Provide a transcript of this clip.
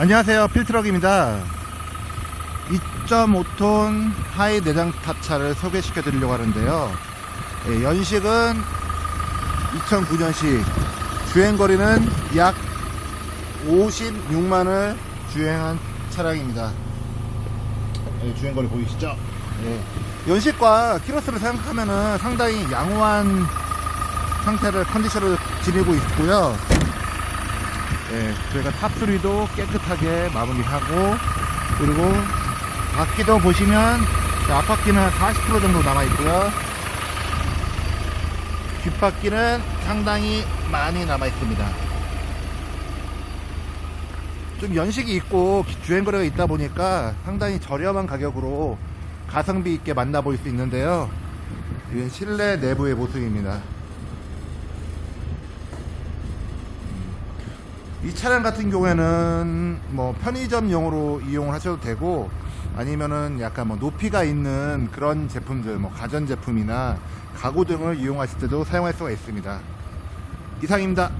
안녕하세요. 필트럭입니다. 2.5톤 하이 내장 탑차를 소개시켜 드리려고 하는데요. 예, 연식은 2009년식 주행거리는 약 56만을 주행한 차량입니다. 예, 주행거리 보이시죠? 예. 연식과 키로수를 생각하면 상당히 양호한 상태를 컨디션을 지니고 있고요 예, 저희가 탑3도 깨끗하게 마무리하고 그리고 바퀴도 보시면 앞바퀴는 한40% 정도 남아 있고요. 뒷바퀴는 상당히 많이 남아 있습니다. 좀 연식이 있고 주행거리가 있다 보니까 상당히 저렴한 가격으로 가성비 있게 만나볼 수 있는데요. 이건 실내 내부의 모습입니다 이 차량 같은 경우에는 뭐 편의점용으로 이용을 하셔도 되고 아니면은 약간 뭐 높이가 있는 그런 제품들 뭐 가전 제품이나 가구 등을 이용하실 때도 사용할 수가 있습니다. 이상입니다.